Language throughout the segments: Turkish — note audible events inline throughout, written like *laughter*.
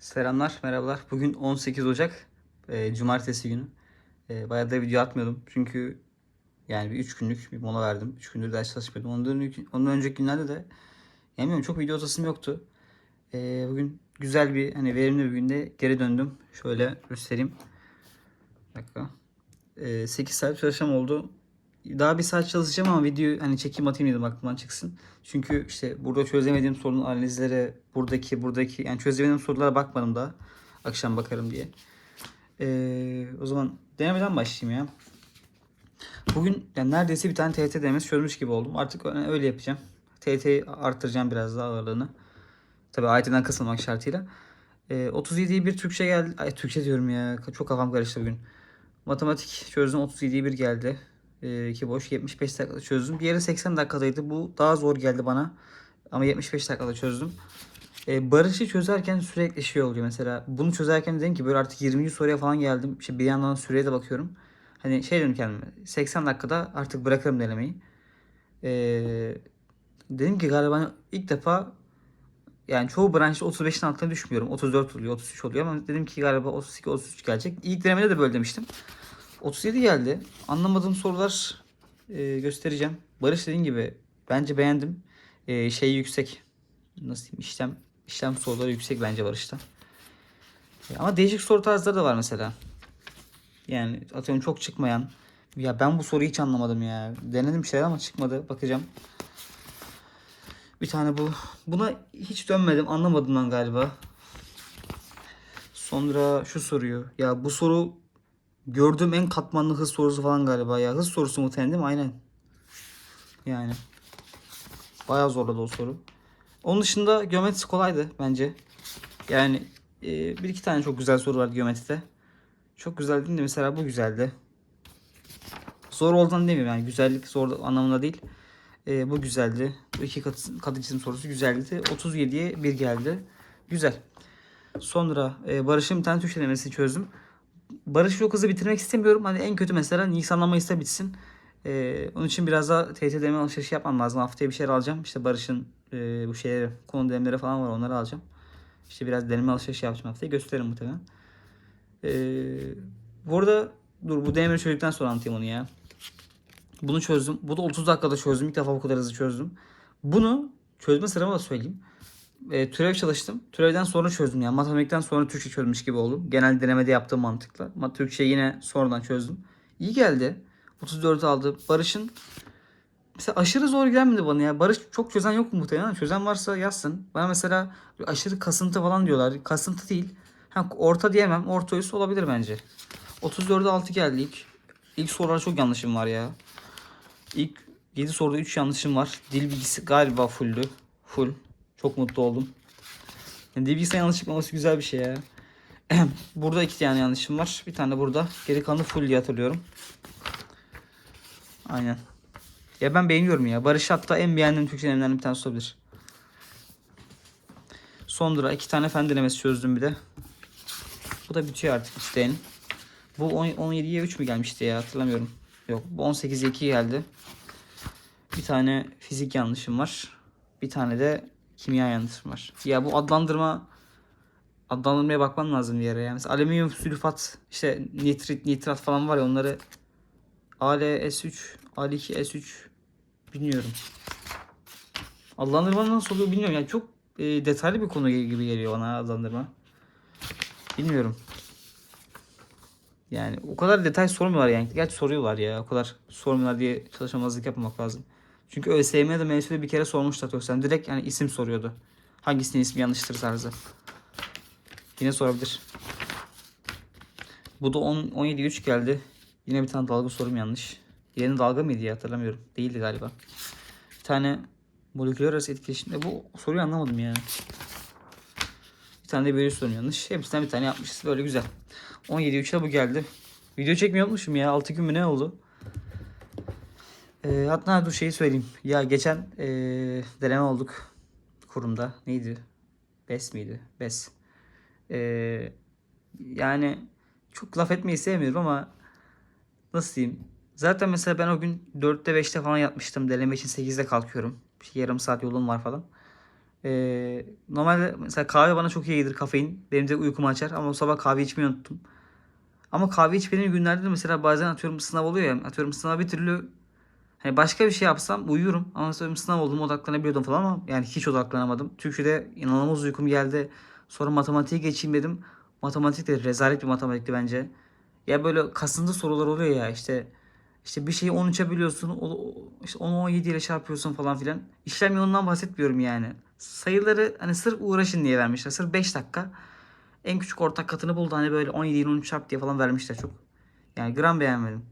Selamlar, merhabalar. Bugün 18 Ocak, e, Cumartesi günü. E, bayağı da video atmıyordum. Çünkü yani bir 3 günlük bir mola verdim. 3 gündür ders çalışmıyordum. Ondan, ondan önceki günlerde de yani çok video atasım yoktu. E, bugün güzel bir, hani verimli bir günde geri döndüm. Şöyle göstereyim. Bir dakika. E, 8 saat çalışmam oldu. Daha bir saat çalışacağım ama video hani çekim atayım dedim aklımdan çıksın. Çünkü işte burada çözemediğim sorunun analizlere buradaki buradaki yani çözemediğim sorulara bakmadım da akşam bakarım diye. Ee, o zaman denemeden başlayayım ya. Bugün yani neredeyse bir tane TYT denemesi çözmüş gibi oldum. Artık öyle yapacağım. TYT'yi arttıracağım biraz daha ağırlığını. Tabii AYT'den kısılmak şartıyla. Ee, 37'yi bir Türkçe geldi. Ay Türkçe diyorum ya. Çok kafam karıştı bugün. Matematik çözdüm 37'yi bir geldi. Ee, iki boş 75 dakikada çözdüm. Diğeri 80 dakikadaydı. Bu daha zor geldi bana. Ama 75 dakikada çözdüm. Ee, Barış'ı çözerken sürekli şey oluyor mesela. Bunu çözerken dedim ki böyle artık 20. soruya falan geldim. İşte bir yandan süreye de bakıyorum. Hani şey dedim kendime 80 dakikada artık bırakırım denemeyi. Ee, dedim ki galiba hani ilk defa yani çoğu branşta 35'in altına düşmüyorum. 34 oluyor, 33 oluyor ama dedim ki galiba 32 33 gelecek. İlk denemede de böyle demiştim. 37 geldi. Anlamadığım sorular e, göstereceğim. Barış dediğin gibi bence beğendim. E, şey yüksek. Nasıl diyeyim? İşlem işlem soruları yüksek bence Barış'ta. E, ama değişik soru tarzları da var mesela. Yani atıyorum çok çıkmayan. Ya ben bu soruyu hiç anlamadım ya. Denedim şeyler ama çıkmadı. Bakacağım. Bir tane bu. Buna hiç dönmedim. Anlamadığımdan galiba. Sonra şu soruyu. Ya bu soru gördüğüm en katmanlı hız sorusu falan galiba ya. Hız sorusu mu mi? Aynen. Yani. Bayağı zorladı o soru. Onun dışında geometrisi kolaydı bence. Yani e, bir iki tane çok güzel soru vardı geometride. Çok güzel değil de mesela bu güzeldi. Zor olduğunu demiyorum yani güzellik zor anlamında değil. E, bu güzeldi. Bu iki katı, katı cisim sorusu güzeldi. 37'ye 1 geldi. Güzel. Sonra e, Barış'ın bir tane Türkçe denemesini çözdüm. Barış'ı çok hızlı bitirmek istemiyorum. Hani en kötü mesela Nisan'la Mayıs'ta bitsin. Ee, onun için biraz daha deneme alışverişi yapmam lazım. Haftaya bir şeyler alacağım. İşte Barış'ın e, bu şeyleri, konu denemeleri falan var onları alacağım. İşte biraz deneme alışverişi yapacağım haftaya. Gösteririm muhtemelen. Ee, bu arada dur bu denemeyi çözdükten sonra anlatayım onu ya. Bunu çözdüm. Bu da 30 dakikada çözdüm. İlk defa bu kadar hızlı çözdüm. Bunu çözme sıramı da söyleyeyim. E, türev çalıştım. Türevden sonra çözdüm. Yani matematikten sonra Türkçe çözmüş gibi oldum. Genel denemede yaptığım mantıkla. Ama Türkçe yine sonradan çözdüm. İyi geldi. 34 aldı. Barış'ın mesela aşırı zor gelmedi bana ya. Barış çok çözen yok mu muhtemelen? Çözen varsa yazsın. Bana mesela aşırı kasıntı falan diyorlar. Kasıntı değil. Ha, orta diyemem. Orta üst olabilir bence. 34'e 6 geldi ilk. İlk sorularda çok yanlışım var ya. İlk 7 soruda 3 yanlışım var. Dil bilgisi galiba fulldü. Full. Çok mutlu oldum. Yani bilgisine yanlış çıkmaması güzel bir şey ya. *clears throat* burada iki tane yanlışım var. Bir tane burada. Geri kalanı full diye hatırlıyorum. Aynen. Ya ben beğeniyorum ya. Barış hatta en beğendiğim Türkçe denemelerinden bir tanesi olabilir. Sonra iki tane fen denemesi çözdüm bir de. Bu da bitiyor artık isteğin. Bu 10 17'ye 3 mü gelmişti ya hatırlamıyorum. Yok bu 18'e 2 geldi. Bir tane fizik yanlışım var. Bir tane de kimya yanlışım var. Ya bu adlandırma adlandırmaya bakmam lazım bir yere. Yani mesela alüminyum sülfat, işte nitrit, nitrat falan var ya onları AlS3, Al2S3 bilmiyorum. Adlandırma nasıl oluyor bilmiyorum. Yani çok e, detaylı bir konu gibi geliyor bana adlandırma. Bilmiyorum. Yani o kadar detay sormuyorlar yani. Gerçi soruyorlar ya. O kadar sormuyorlar diye çalışamazlık yapmamak lazım. Çünkü ÖSYM'de MSU'da bir kere sormuştu Sen direkt yani isim soruyordu. Hangisinin ismi yanlıştır tarzı. Yine sorabilir. Bu da 10, 17 3 geldi. Yine bir tane dalga sorum yanlış. Diğerinin dalga mıydı ya hatırlamıyorum. Değildi galiba. Bir tane moleküler arası etkileşimde bu soruyu anlamadım ya. Bir tane de bölü sorum yanlış. Hepsinden bir tane yapmışız. Böyle güzel. 17 3'e bu geldi. Video çekmiyor muymuşum ya? 6 gün mü ne oldu? Ee, hatta dur şeyi söyleyeyim. Ya geçen ee, deneme olduk kurumda. Neydi? BES miydi? BES. Ee, yani çok laf etmeyi sevmiyorum ama nasıl diyeyim? Zaten mesela ben o gün 4'te 5'te falan yatmıştım. Deneme için 8'de kalkıyorum. Bir yarım saat yolum var falan. Ee, normalde mesela kahve bana çok iyi gelir kafein. Benim de uykumu açar ama o sabah kahve içmeyi unuttum. Ama kahve içmediğim günlerde de mesela bazen atıyorum sınav oluyor ya. Atıyorum sınava bir türlü hani başka bir şey yapsam uyuyorum. Ama mesela sınav olduğumu odaklanabiliyordum falan ama yani hiç odaklanamadım. Türkçe'de inanılmaz uykum geldi. Sonra matematiğe geçeyim dedim. Matematik de rezalet bir matematikti bence. Ya böyle kasıntı sorular oluyor ya işte işte bir şeyi 13'e biliyorsun, işte onu 17 ile çarpıyorsun falan filan. İşlem yolundan bahsetmiyorum yani. Sayıları hani sırf uğraşın diye vermişler. Sırf 5 dakika. En küçük ortak katını buldu hani böyle 17 ile 13 çarp diye falan vermişler çok. Yani gram beğenmedim.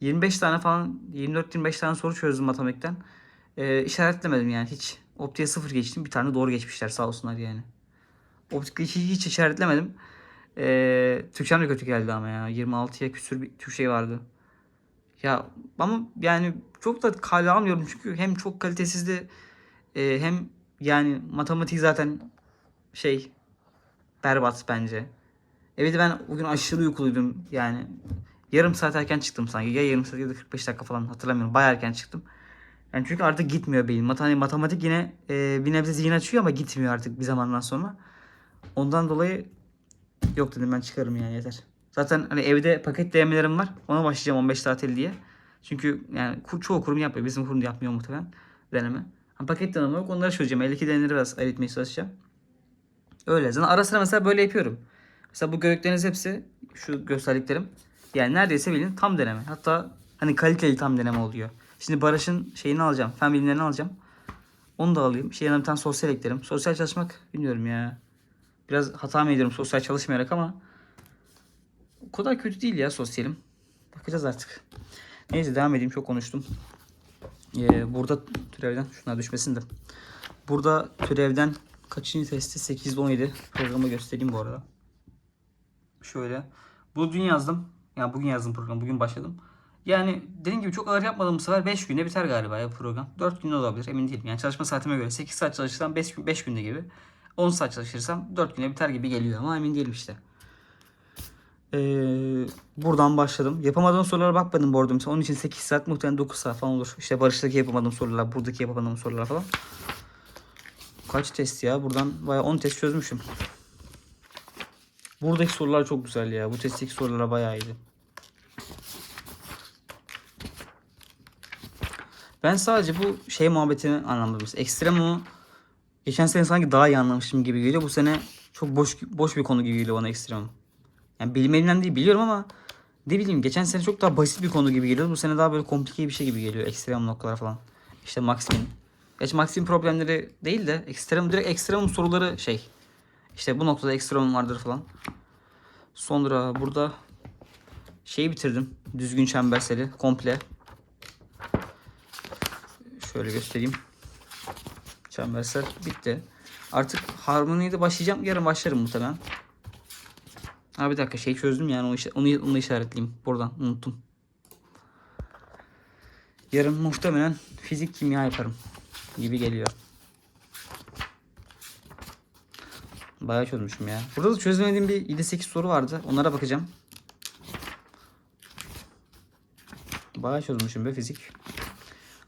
25 tane falan 24-25 tane soru çözdüm matematikten. Ee, işaretlemedim yani hiç. Optiğe sıfır geçtim. Bir tane doğru geçmişler sağ olsunlar yani. Optikte hiç, hiç işaretlemedim. Ee, Türkçem de kötü geldi ama ya. 26'ya küsür bir Türkçe vardı. Ya ama yani çok da kale almıyorum çünkü hem çok kalitesizdi e, hem yani matematik zaten şey berbat bence. Evet ben bugün aşırı uykuluydum yani. Yarım saat erken çıktım sanki. Ya yarım saat ya da 45 dakika falan hatırlamıyorum. Bayağı erken çıktım. Yani çünkü artık gitmiyor beyin. Matematik, matematik yine e, bir nebze zihin açıyor ama gitmiyor artık bir zamandan sonra. Ondan dolayı yok dedim ben çıkarım yani yeter. Zaten hani evde paket denemelerim var. Ona başlayacağım 15 tatil diye. Çünkü yani çoğu kurum yapmıyor. Bizim kurum da yapmıyor muhtemelen deneme. Ha, paket deneme yok. Onları çözeceğim. 52 denemeleri biraz ayırtmaya çalışacağım. Öyle. Zaten ara sıra mesela böyle yapıyorum. Mesela bu gördükleriniz hepsi şu gösterdiklerim. Yani neredeyse bilin tam deneme. Hatta hani kaliteli tam deneme oluyor. Şimdi Barış'ın şeyini alacağım. Fen bilimlerini alacağım. Onu da alayım. Şey yanına bir tane sosyal eklerim. Sosyal çalışmak bilmiyorum ya. Biraz hata mı ediyorum sosyal çalışmayarak ama o kadar kötü değil ya sosyalim. Bakacağız artık. Neyse devam edeyim. Çok konuştum. Ee, burada türevden şunlar düşmesin de. Burada türevden kaçıncı testi? 8'de 17. Programı göstereyim bu arada. Şöyle. Bu dün yazdım. Yani bugün yazdım programı. Bugün başladım. Yani dediğim gibi çok ağır yapmadım bu sefer. 5 günde biter galiba ya program. 4 günde olabilir emin değilim. Yani çalışma saatime göre 8 saat çalışırsam 5, gün, 5 günde gibi. 10 saat çalışırsam 4 günde biter gibi geliyor ama emin değilim işte. Ee, buradan başladım. Yapamadığım sorulara bakmadım bu arada. Mesela Onun için 8 saat muhtemelen 9 saat falan olur. İşte Barış'taki yapamadığım sorular, buradaki yapamadığım sorular falan. Kaç test ya? Buradan bayağı 10 test çözmüşüm. Buradaki sorular çok güzel ya. Bu testteki sorulara bayağı iyiydi. Ben sadece bu şey muhabbetini anlamadım. Mesela Ekstremo'yu geçen sene sanki daha iyi anlamışım gibi geliyor. Bu sene çok boş boş bir konu gibi geliyor bana Ekstremo. Yani bilmediğimden değil biliyorum ama ne bileyim geçen sene çok daha basit bir konu gibi geliyor. Bu sene daha böyle komplike bir şey gibi geliyor. Ekstrem noktalar falan. İşte Maxim'in. Gerçi Maxim'in problemleri değil de ekstrem direkt ekstrem soruları şey. İşte bu noktada ekstrem vardır falan. Sonra burada şeyi bitirdim. Düzgün çemberseli komple. Şöyle göstereyim. Çembersel bitti. Artık harmoniye de başlayacağım. Yarın başlarım muhtemelen. Ha bir dakika şey çözdüm yani o işe, onu, onu işaretleyeyim. Buradan unuttum. Yarın muhtemelen fizik kimya yaparım gibi geliyor. Bayağı çözmüşüm ya. Burada da çözemediğim bir 7-8 soru vardı. Onlara bakacağım. Bayağı çözmüşüm be fizik.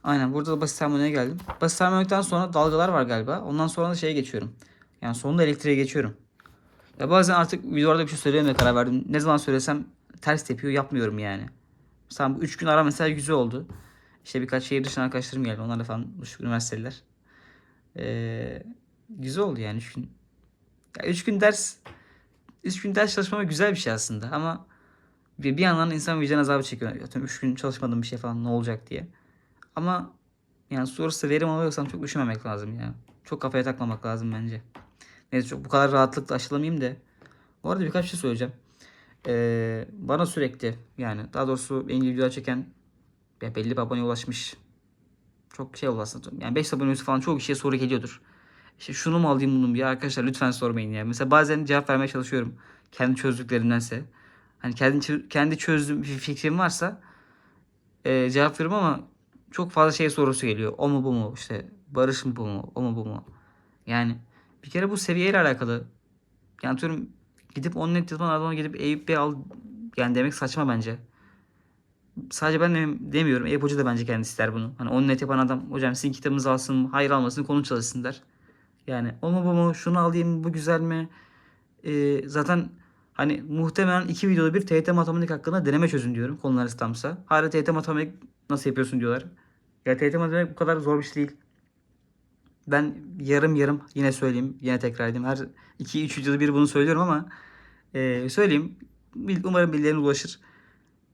Aynen burada da basit termodinamiğe geldim. Basit termodinamikten sonra dalgalar var galiba. Ondan sonra da şeye geçiyorum. Yani sonunda elektriğe geçiyorum. Ya bazen artık videolarda bir şey söyleyemeye karar verdim. Ne zaman söylesem ters tepiyor yapmıyorum yani. Mesela bu 3 gün ara mesela güzel oldu. İşte birkaç şehir dışından arkadaşlarım geldi. Onlar da falan düşük üniversiteliler. Ee, güzel oldu yani 3 gün. Ya 3 gün ders 3 gün ders çalışmama güzel bir şey aslında ama bir, bir yandan insan vicdan azabı çekiyor. Atıyorum 3 gün çalışmadım bir şey falan ne olacak diye. Ama yani sonrasında verim alıyorsam çok düşünmemek lazım ya. Çok kafaya takmamak lazım bence. Neyse çok bu kadar rahatlıkla aşılamayayım da. Bu arada birkaç şey söyleyeceğim. Ee, bana sürekli yani daha doğrusu gibi videolar çeken ya belli bir aboneye ulaşmış çok şey oldu aslında. Yani 5 abonesi falan çok kişiye soru geliyordur. İşte şunu mu alayım bunu mu? Ya arkadaşlar lütfen sormayın ya. Mesela bazen cevap vermeye çalışıyorum. Kendi çözdüklerimdense. Hani kendi kendi çözdüğüm bir fikrim varsa e, cevap veriyorum ama çok fazla şey sorusu geliyor. O mu bu mu? İşte Barış mı bu mu? O mu bu mu? Yani bir kere bu seviyeyle alakalı. Yani atıyorum gidip onun net yazman adama gidip Eyüp Bey al yani demek saçma bence. Sadece ben dem- demiyorum. Eyüp Hoca da bence kendisi ister bunu. Hani onun net yapan adam hocam sizin kitabınızı alsın, hayır almasın, konu çalışsın der. Yani o mu bu mu? Şunu alayım bu güzel mi? Ee, zaten hani muhtemelen iki videoda bir TYT matematik hakkında deneme çözün diyorum konular İslam'sa. Hala TYT matematik nasıl yapıyorsun diyorlar. Ya TYT matematik bu kadar zor bir şey değil. Ben yarım yarım yine söyleyeyim. Yine tekrar edeyim. Her 2-3 videoda bir bunu söylüyorum ama e, söyleyeyim. Umarım birilerine ulaşır.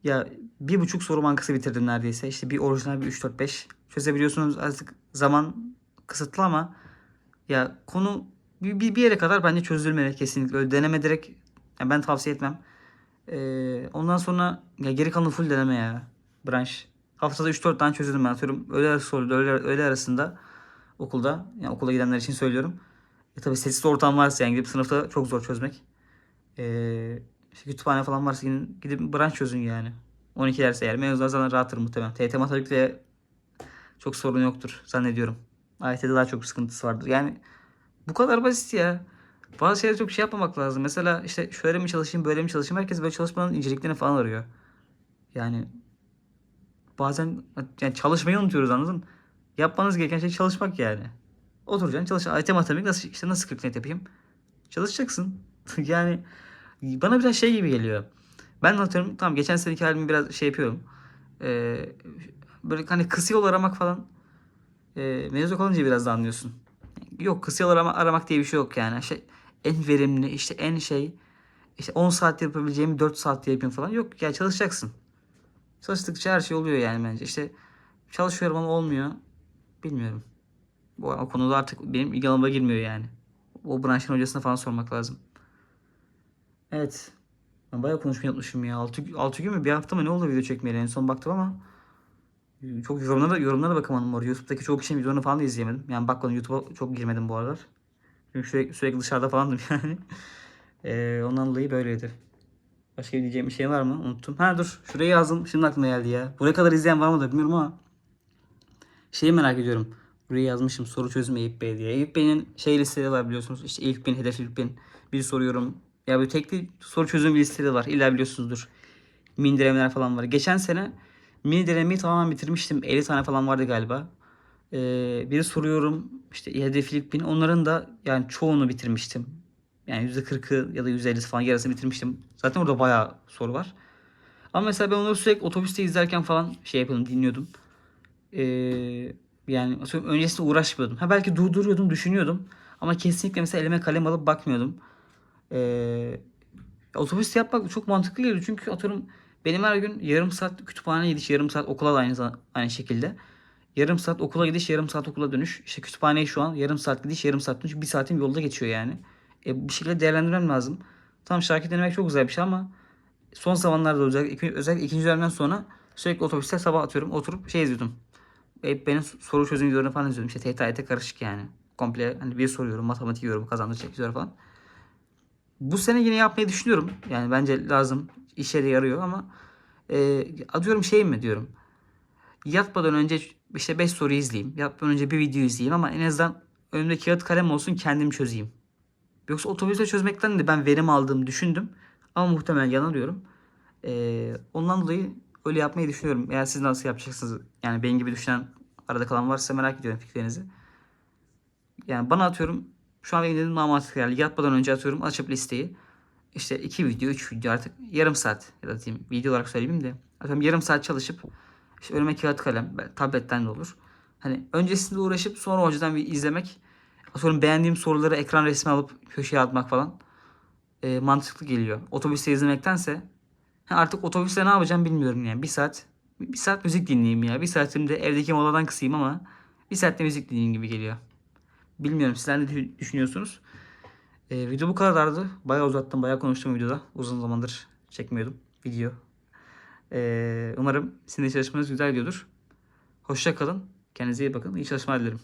Ya bir buçuk soru bankası bitirdim neredeyse. İşte bir orijinal bir 3-4-5. Çözebiliyorsunuz artık zaman kısıtlı ama ya konu bir bir yere kadar bence çözülmeli kesinlikle. Öyle deneme direkt ya ben tavsiye etmem. Ee, ondan sonra ya geri kalanı full deneme ya. Branş. Haftada 3-4 tane çözüldüm ben atıyorum. Öğle arası soru, öğle, öğle arasında okulda. Yani okula gidenler için söylüyorum. E tabi sessiz ortam varsa yani gidip sınıfta çok zor çözmek. Ee, işte kütüphane falan varsa gidin, gidip branş çözün yani. 12 ders eğer. Mevzular zaten rahattır muhtemelen. TYT matematikte çok sorun yoktur zannediyorum. AYT'de daha çok sıkıntısı vardır. Yani bu kadar basit ya. Bazı şeyleri çok şey yapmamak lazım. Mesela işte şöyle mi çalışayım, böyle mi çalışayım? Herkes böyle çalışmanın inceliklerini falan arıyor. Yani bazen yani çalışmayı unutuyoruz anladın? Yapmanız gereken şey çalışmak yani. Oturacaksın çalış. AYT matematik nasıl işte nasıl 40 net yapayım? Çalışacaksın. *laughs* yani bana biraz şey gibi geliyor. Ben atıyorum tamam geçen seneki halimi biraz şey yapıyorum. Ee, böyle hani kısa aramak falan. Ee, mezun olunca biraz da anlıyorsun. Yok kısa yol arama, aramak diye bir şey yok yani. Şey, en verimli işte en şey işte 10 saat yapabileceğimi 4 saatte yapayım falan. Yok ya çalışacaksın. Çalıştıkça her şey oluyor yani bence. İşte çalışıyorum ama olmuyor. Bilmiyorum. Bu o konuda artık benim ilgi girmiyor yani. O branşın hocasına falan sormak lazım. Evet. Ben bayağı konuşmayı unutmuşum ya. 6, 6 gün mü bir hafta mı ne oldu video çekmeyeli en son baktım ama çok yorumlara, yorumlara bakamadım orada. YouTube'daki çoğu kişinin videolarını falan da izleyemedim. Yani bakmadım YouTube'a çok girmedim bu aralar. Çünkü sürekli, sürekli dışarıda falandım *laughs* yani. Ee, ondan dolayı böyleydi. Başka diyeceğim bir şey var mı? Unuttum. Ha dur şuraya yazdım. Şimdi aklıma geldi ya. Buraya kadar izleyen var mı da bilmiyorum ama. Şeyi merak ediyorum. Buraya yazmışım soru çözümü Eyüp Bey diye. Eyüp Bey'in şey listeleri var biliyorsunuz. İşte Eyüp Bey'in, Hedef Eyüp Bey'in. Bir soruyorum. Ya böyle tekli soru çözümü listeleri var. İlla biliyorsunuzdur. Mini denemeler falan var. Geçen sene mini denemeyi tamamen bitirmiştim. 50 tane falan vardı galiba. Ee, biri soruyorum. İşte Hedef Eyüp Bey'in. Onların da yani çoğunu bitirmiştim. Yani %40'ı ya da %50'si falan yarısını bitirmiştim. Zaten orada bayağı soru var. Ama mesela ben onları sürekli otobüste izlerken falan şey yapıyordum, dinliyordum. Ee, yani öncesinde uğraşmıyordum. Ha belki durduruyordum, düşünüyordum. Ama kesinlikle mesela elime kalem alıp bakmıyordum. Ee, otobüste yapmak çok mantıklı geliyor. Çünkü atıyorum benim her gün yarım saat kütüphaneye gidiş, yarım saat okula da aynı, aynı şekilde. Yarım saat okula gidiş, yarım saat okula dönüş. İşte kütüphaneye şu an yarım saat gidiş, yarım saat dönüş. Bir saatim yolda geçiyor yani. E, bir şekilde değerlendirmem lazım. Tamam şarkı denemek çok güzel bir şey ama son zamanlarda özellikle, özellikle ikinci dönemden sonra sürekli otobüste sabah atıyorum oturup şey izliyordum. Eyüp benim soru çözüm videolarını falan izliyordum. İşte TYT karışık yani. Komple hani bir soruyorum, matematik yorum, kazandıracak videolar falan. Bu sene yine yapmayı düşünüyorum. Yani bence lazım. İşe de yarıyor ama e, atıyorum şey mi diyorum. Yatmadan önce işte 5 soru izleyeyim. Yatmadan önce bir video izleyeyim ama en azından önümde kağıt kalem olsun kendim çözeyim. Yoksa otobüste çözmekten de ben verim aldığımı düşündüm. Ama muhtemelen yanılıyorum. Ee, ondan dolayı öyle yapmayı düşünüyorum. Eğer siz nasıl yapacaksınız yani benim gibi düşünen arada kalan varsa merak ediyorum fikirlerinizi. Yani bana atıyorum şu an benim dediğim daha mantıklı geldi. Yatmadan önce atıyorum açıp listeyi. İşte iki video, üç video artık yarım saat ya da diyeyim video olarak söyleyeyim de. Atıyorum yarım saat çalışıp işte önüme kağıt kalem, tabletten de olur. Hani öncesinde uğraşıp sonra hocadan bir izlemek Atıyorum beğendiğim soruları ekran resmi alıp köşeye atmak falan e, mantıklı geliyor. Otobüste izlemektense artık otobüste ne yapacağım bilmiyorum yani. Bir saat bir saat müzik dinleyeyim ya. Bir saatimde evdeki moladan kısayım ama bir saatte müzik dinleyeyim gibi geliyor. Bilmiyorum sizler ne dü- düşünüyorsunuz? E, video bu kadardı. Bayağı uzattım, bayağı konuştum videoda. Uzun zamandır çekmiyordum video. E, umarım sizin çalışmanız güzel gidiyordur. Hoşça kalın. Kendinize iyi bakın. İyi çalışmalar dilerim.